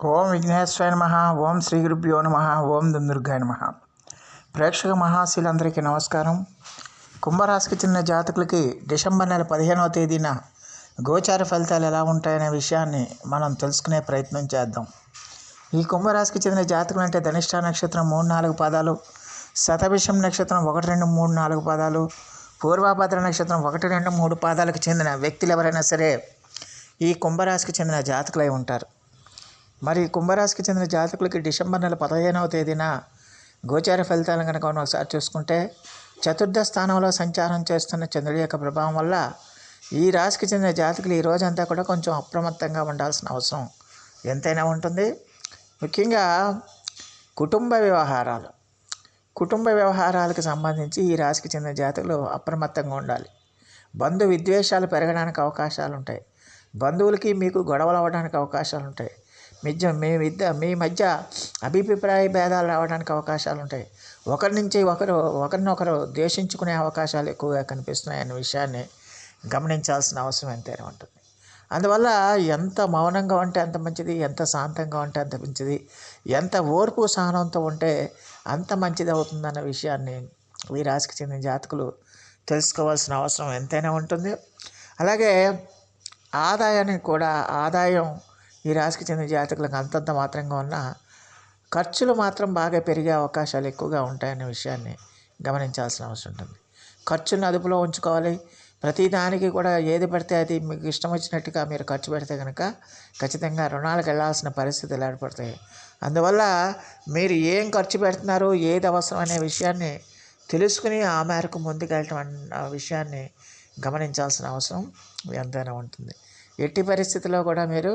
ఓం విఘ్నేశ్వరాయ నమ ఓం శ్రీ గురుభ్యో నమ ఓం దుందుర్గాయ నమ. ప్రేక్షక మహాశీలందరికీ నమస్కారం. కుంభరాశికి చెందిన జాతకులకి డిసెంబర్ నెల పదిహేనవ తేదీన గోచార ఫలితాలు ఎలా ఉంటాయనే విషయాన్ని మనం తెలుసుకునే ప్రయత్నం చేద్దాం. ఈ కుంభరాశికి చెందిన జాతకులు అంటే ధనిష్ట నక్షత్రం మూడు నాలుగు పాదాలు శతభిషం నక్షత్రం ఒకటి రెండు మూడు నాలుగు పాదాలు పూర్వభద్ర నక్షత్రం ఒకటి రెండు మూడు పాదాలకు చెందిన వ్యక్తులు ఎవరైనా సరే ఈ కుంభరాశికి చెందిన జాతకులై ఉంటారు. మరి కుంభరాశికి చెందిన జాతకులకి డిసెంబర్ నెల పదిహేనవ తేదీన గోచార ఫలితాలను కనుక మనం ఒకసారి చూసుకుంటే చతుర్థ స్థానంలో సంచారం చేస్తున్న చంద్రుడి యొక్క ప్రభావం వల్ల ఈ రాశికి చెందిన జాతకులు ఈ రోజంతా కూడా కొంచెం అప్రమత్తంగా ఉండాల్సిన అవసరం ఎంతైనా ఉంటుంది. ముఖ్యంగా కుటుంబ వ్యవహారాలు. కుటుంబ వ్యవహారాలకు సంబంధించి ఈ రాశికి చెందిన జాతకులు అప్రమత్తంగా ఉండాలి. బంధు విద్వేషాలు పెరగడానికి అవకాశాలు ఉంటాయి. బంధువులకి మీకు గొడవలు అవ్వడానికి అవకాశాలు ఉంటాయి. మధ్య మీ విద్య మీ మధ్య అభిప్రాయ భేదాలు రావడానికి అవకాశాలు ఉంటాయి. ఒకరి నుంచి ఒకరు ఒకరినొకరు ద్వేషించుకునే అవకాశాలు ఎక్కువగా కనిపిస్తున్నాయన్న విషయాన్ని గమనించాల్సిన అవసరం ఎంతైనా ఉంటుంది. అందువల్ల ఎంత మౌనంగా ఉంటే అంత మంచిది ఎంత శాంతంగా ఉంటే అంత మంచిది ఎంత ఓర్పు సహనంతో ఉంటే అంత మంచిది అవుతుందన్న విషయాన్ని ఈ రాశికి చెందిన జాతకులు తెలుసుకోవాల్సిన అవసరం ఎంతైనా ఉంటుంది. అలాగే ఆదాయానికి కూడా ఆదాయం ఈ రాశికి చెందిన జాతకులకు అంతంత మాత్రంగా ఉన్న ఖర్చులు మాత్రం బాగా పెరిగే అవకాశాలు ఎక్కువగా ఉంటాయనే విషయాన్ని గమనించాల్సిన అవసరం ఉంటుంది. ఖర్చును అదుపులో ఉంచుకోవాలి. ప్రతిదానికి కూడా ఏది పడితే అది మీకు ఇష్టం వచ్చినట్టుగా మీరు ఖర్చు పెడితే కనుక ఖచ్చితంగా రుణాలకు వెళ్ళాల్సిన పరిస్థితులు ఏర్పడతాయి. అందువల్ల మీరు ఏం ఖర్చు పెడుతున్నారు ఏది అవసరం అనే విషయాన్ని తెలుసుకుని ఆ మేరకు ముందుకెళ్ళటం అన్న విషయాన్ని గమనించాల్సిన అవసరం ఎంతైనా ఉంటుంది. ఎట్టి పరిస్థితిలో కూడా మీరు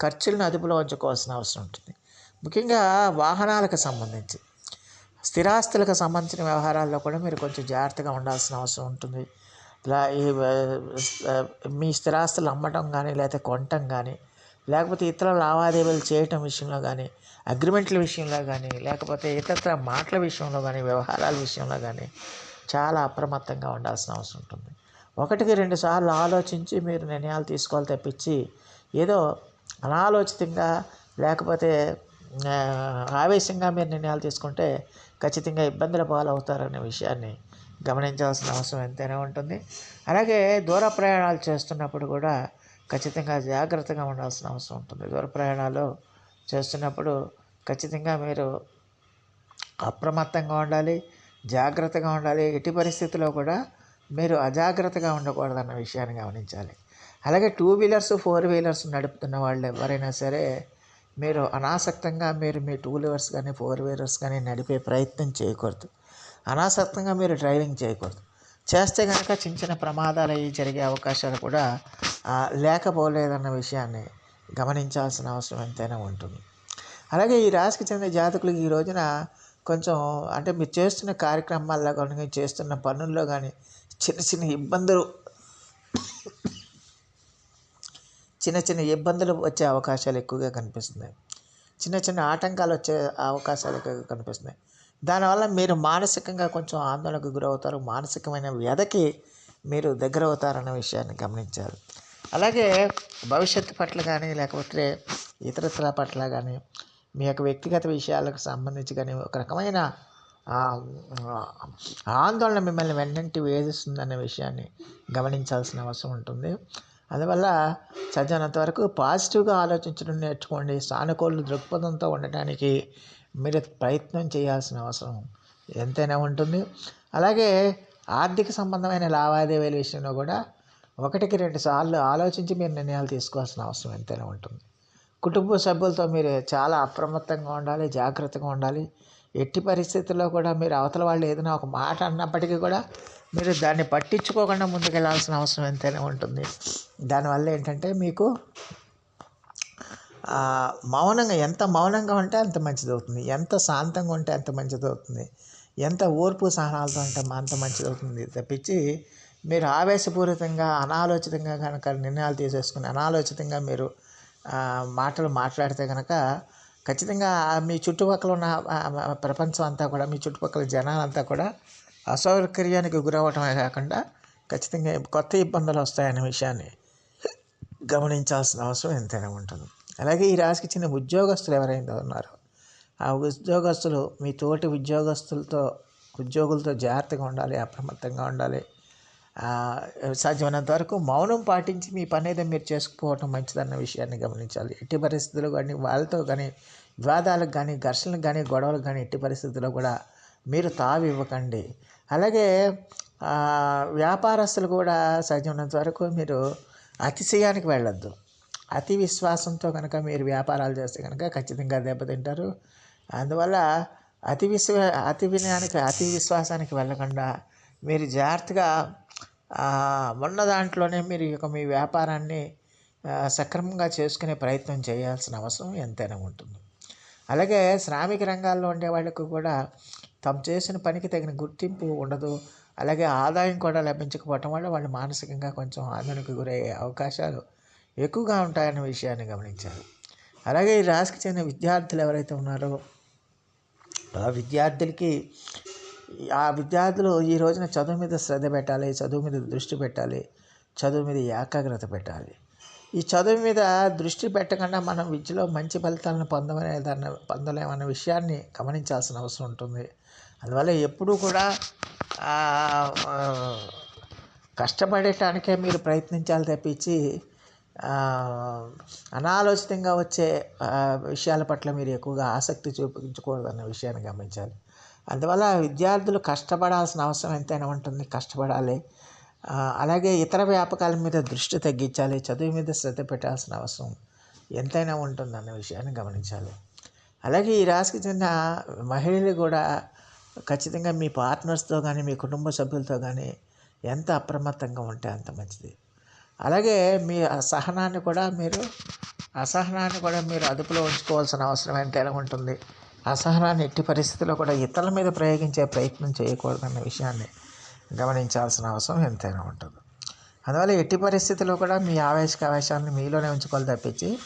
ఖర్చులను అదుపులో ఉంచుకోవాల్సిన అవసరం ఉంటుంది. ముఖ్యంగా వాహనాలకు సంబంధించి. స్థిరాస్తులకు సంబంధించిన వ్యవహారాల్లో కూడా మీరు కొంచెం జాగ్రత్తగా ఉండాల్సిన అవసరం ఉంటుంది. ఇలా ఈ మీ స్థిరాస్తులు అమ్మటం కానీ లేకపోతే కొనటం కానీ లేకపోతే ఇతర లావాదేవీలు చేయటం విషయంలో కానీ అగ్రిమెంట్ల విషయంలో కానీ లేకపోతే ఇతర మాటల విషయంలో కానీ వ్యవహారాల విషయంలో కానీ చాలా అప్రమత్తంగా ఉండాల్సిన అవసరం ఉంటుంది. ఒకటికి రెండు సార్లు ఆలోచించి మీరు నిర్ణయాలు తీసుకోవాలి తప్పించి ఏదో అనాలోచితంగా లేకపోతే ఆవేశంగా మీరు నిర్ణయాలు తీసుకుంటే ఖచ్చితంగా ఇబ్బందుల పాలవుతారనే విషయాన్ని గమనించాల్సిన అవసరం ఎంతైనా ఉంటుంది. అలాగే దూర ప్రయాణాలు చేస్తున్నప్పుడు కూడా ఖచ్చితంగా జాగ్రత్తగా ఉండాల్సిన అవసరం ఉంటుంది. దూర ప్రయాణాలు చేస్తున్నప్పుడు ఖచ్చితంగా మీరు అప్రమత్తంగా ఉండాలి జాగ్రత్తగా ఉండాలి. ఎట్టి పరిస్థితుల్లో కూడా మీరు అజాగ్రత్తగా ఉండకూడదన్న విషయాన్ని గమనించాలి. అలాగే టూ వీలర్స్ ఫోర్ వీలర్స్ నడుపుతున్న వాళ్ళు ఎవరైనా సరే మీరు అనాసక్తంగా మీరు మీ టూ వీలర్స్ కానీ ఫోర్ వీలర్స్ కానీ నడిపే ప్రయత్నం చేయకూడదు. అనాసక్తంగా మీరు డ్రైవింగ్ చేయకూడదు. చేస్తే కనుక చిన్న చిన్న ప్రమాదాలు అవి జరిగే అవకాశాలు కూడా లేకపోలేదన్న విషయాన్ని గమనించాల్సిన అవసరం ఎంతైనా ఉంటుంది. అలాగే ఈ రాశికి చెందిన జాతకులకు ఈ రోజున కొంచెం అంటే మీరు చేస్తున్న కార్యక్రమాల్లో కానీ చేస్తున్న పనుల్లో కానీ చిన్న చిన్న ఇబ్బందులు చిన్న చిన్న ఇబ్బందులు వచ్చే అవకాశాలు ఎక్కువగా కనిపిస్తున్నాయి. చిన్న చిన్న ఆటంకాలు వచ్చే అవకాశాలు ఎక్కువగా కనిపిస్తున్నాయి. దానివల్ల మీరు మానసికంగా కొంచెం ఆందోళనకు గురవుతారు. మానసికమైన వ్యధకి మీరు దగ్గర అవుతారన్న విషయాన్ని గమనించారు అలాగే భవిష్యత్తు పట్ల కానీ లేకపోతే ఇతరత్ర పట్ల కానీ మీ యొక్క వ్యక్తిగత విషయాలకు సంబంధించి కానీ ఒక రకమైన ఆందోళన మిమ్మల్ని వెన్నంటి వేధిస్తుందనే విషయాన్ని గమనించాల్సిన అవసరం ఉంటుంది. అందువల్ల సాధ్యమైనంత వరకు పాజిటివ్గా ఆలోచించడం నేర్చుకోండి. సానుకూల దృక్పథంతో ఉండటానికి మీరు ప్రయత్నం చేయాల్సిన అవసరం ఎంతైనా ఉంటుంది. అలాగే ఆర్థిక సంబంధమైన లావాదేవీల విషయంలో కూడా ఒకటికి రెండు సార్లు ఆలోచించి మీరు నిర్ణయాలు తీసుకోవాల్సిన అవసరం ఎంతైనా ఉంటుంది. కుటుంబ సభ్యులతో మీరు చాలా అప్రమత్తంగా ఉండాలి జాగ్రత్తగా ఉండాలి. ఎట్టి పరిస్థితుల్లో కూడా మీరు అవతల వాళ్ళు ఏదైనా ఒక మాట అన్నప్పటికీ కూడా మీరు దాన్ని పట్టించుకోకుండా ముందుకెళ్ళాల్సిన అవసరం ఎంతైనా ఉంటుంది. దానివల్ల ఏంటంటే మీకు మౌనంగా ఎంత మౌనంగా ఉంటే అంత మంచిది అవుతుంది. ఎంత శాంతంగా ఉంటే అంత మంచిది అవుతుంది. ఎంత ఓర్పు సహనాలతో ఉంటే అంత మంచిది అవుతుంది. తప్పించి మీరు ఆవేశపూరితంగా అనాలోచితంగా కనుక నిర్ణయాలు తీసేసుకుని అనాలోచితంగా మీరు మాటలు మాట్లాడితే కనుక ఖచ్చితంగా మీ చుట్టుపక్కల ఉన్న ప్రపంచం అంతా కూడా మీ చుట్టుపక్కల జనాలంతా కూడా అసౌకర్యానికి గురవటమే కాకుండా ఖచ్చితంగా కొత్త ఇబ్బందులు వస్తాయనే విషయాన్ని గమనించాల్సిన అవసరం ఎంతైనా ఉంటుంది. అలాగే ఈ రాశికి చెందిన ఉద్యోగస్తులు ఎవరైనా ఉన్నారో ఆ ఉద్యోగస్తులు మీ తోటి ఉద్యోగస్తులతో ఉద్యోగులతో జాగ్రత్తగా ఉండాలి అప్రమత్తంగా ఉండాలి సాధ్యమైనంత వరకు మౌనం పాటించి మీ పని ఏదో మీరు చేసుకుపోవటం మంచిదన్న విషయాన్ని గమనించాలి. ఎట్టి పరిస్థితుల్లో కానీ వాళ్ళతో కానీ వివాదాలకు కానీ ఘర్షణలకు కానీ గొడవలకు కానీ ఎట్టి పరిస్థితుల్లో కూడా మీరు తావి ఇవ్వకండి. అలాగే వ్యాపారస్తులు కూడా సాధ్యమైనంత వరకు మీరు అతిశయానికి వెళ్ళొద్దు. అతి విశ్వాసంతో కనుక మీరు వ్యాపారాలు చేస్తే కనుక ఖచ్చితంగా దెబ్బతింటారు. అందువల్ల అతి విశ్వ అతి వినయానికి అతి విశ్వాసానికి వెళ్ళకుండా మీరు జాగ్రత్తగా ఉన్న దాంట్లోనే మీరు ఇక మీ వ్యాపారాన్ని సక్రమంగా చేసుకునే ప్రయత్నం చేయాల్సిన అవసరం ఎంతైనా ఉంటుంది. అలాగే శ్రామిక రంగాల్లో ఉండే వాళ్ళకు కూడా తాము చేసిన పనికి తగిన గుర్తింపు ఉండదు. అలాగే ఆదాయం కూడా లభించకపోవటం వల్ల వాళ్ళు మానసికంగా కొంచెం ఆందోళనకు గురయ్యే అవకాశాలు ఎక్కువగా ఉంటాయన్న విషయాన్ని గమనించారు. అలాగే ఈ రాశికి చెందిన విద్యార్థులు ఎవరైతే ఉన్నారో ఆ విద్యార్థులకి ఆ విద్యార్థులు ఈ రోజున చదువు మీద శ్రద్ధ పెట్టాలి చదువు మీద దృష్టి పెట్టాలి చదువు మీద ఏకాగ్రత పెట్టాలి. ఈ చదువు మీద దృష్టి పెట్టకుండా మనం విద్యలో మంచి ఫలితాలను పొందమనే దాన్ని పొందలేమన్న విషయాన్ని గమనించాల్సిన అవసరం ఉంటుంది. అందువల్ల ఎప్పుడూ కూడా కష్టపడటానికే మీరు ప్రయత్నించాలి తప్పించి అనాలోచితంగా వచ్చే విషయాల పట్ల మీరు ఎక్కువగా ఆసక్తి చూపించకూడదన్న విషయాన్ని గమనించాలి. అందువల్ల విద్యార్థులు కష్టపడాల్సిన అవసరం ఎంతైనా ఉంటుంది కష్టపడాలి. అలాగే ఇతర వ్యాపకాల మీద దృష్టి తగ్గించాలి చదువు మీద శ్రద్ధ పెట్టాల్సిన అవసరం ఎంతైనా ఉంటుందన్న విషయాన్ని గమనించాలి. అలాగే ఈ రాశికి చెందిన మహిళలు కూడా ఖచ్చితంగా మీ పార్ట్నర్స్తో కానీ మీ కుటుంబ సభ్యులతో కానీ ఎంత అప్రమత్తంగా ఉంటే అంత మంచిది. అలాగే మీ అసహనాన్ని కూడా మీరు అసహనాన్ని కూడా మీరు అదుపులో ఉంచుకోవాల్సిన అవసరం ఎంతైనా ఉంటుంది. అసహనాన్ని ఎట్టి పరిస్థితుల్లో కూడా ఇతరుల మీద ప్రయోగించే ప్రయత్నం చేయకూడదన్న విషయాన్ని గమనించాల్సిన అవసరం ఎంతైనా ఉంటుంది. అందువల్ల ఎట్టి పరిస్థితుల్లో కూడా మీ ఆవేశక ఆవేశాలను మీలోనే ఉంచుకోవాలి తప్పించి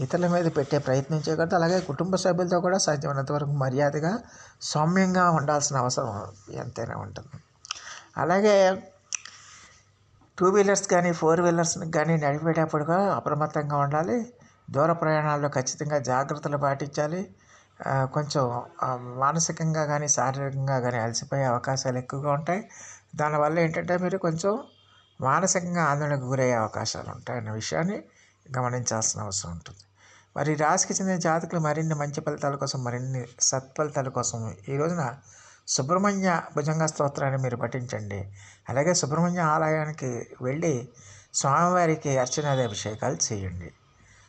ఇతరుల మీద పెట్టే ప్రయత్నం చేయకూడదు. అలాగే కుటుంబ సభ్యులతో కూడా సాధ్యమైనంత వరకు మర్యాదగా సౌమ్యంగా ఉండాల్సిన అవసరం ఎంతైనా ఉంటుంది. అలాగే టూ వీలర్స్ కానీ ఫోర్ వీలర్స్ని కానీ నడిపేటప్పుడు కూడా అప్రమత్తంగా ఉండాలి. దూర ప్రయాణాల్లో ఖచ్చితంగా జాగ్రత్తలు పాటించాలి. కొంచెం మానసికంగా కానీ శారీరకంగా కానీ అలసిపోయే అవకాశాలు ఎక్కువగా ఉంటాయి. దానివల్ల ఏంటంటే మీరు కొంచెం మానసికంగా ఆందోళనకు గురయ్యే అవకాశాలు ఉంటాయి అన్న విషయాన్ని గమనించాల్సిన అవసరం ఉంటుంది. మరి రాశికి చెందిన జాతకులు మరిన్ని మంచి ఫలితాల కోసం మరిన్ని సత్ఫలితాల కోసం ఈ రోజున సుబ్రహ్మణ్య భుజంగ స్తోత్రాన్ని మీరు పఠించండి. అలాగే సుబ్రహ్మణ్య ఆలయానికి వెళ్ళి స్వామివారికి అర్చనాది అభిషేకాలు చేయండి.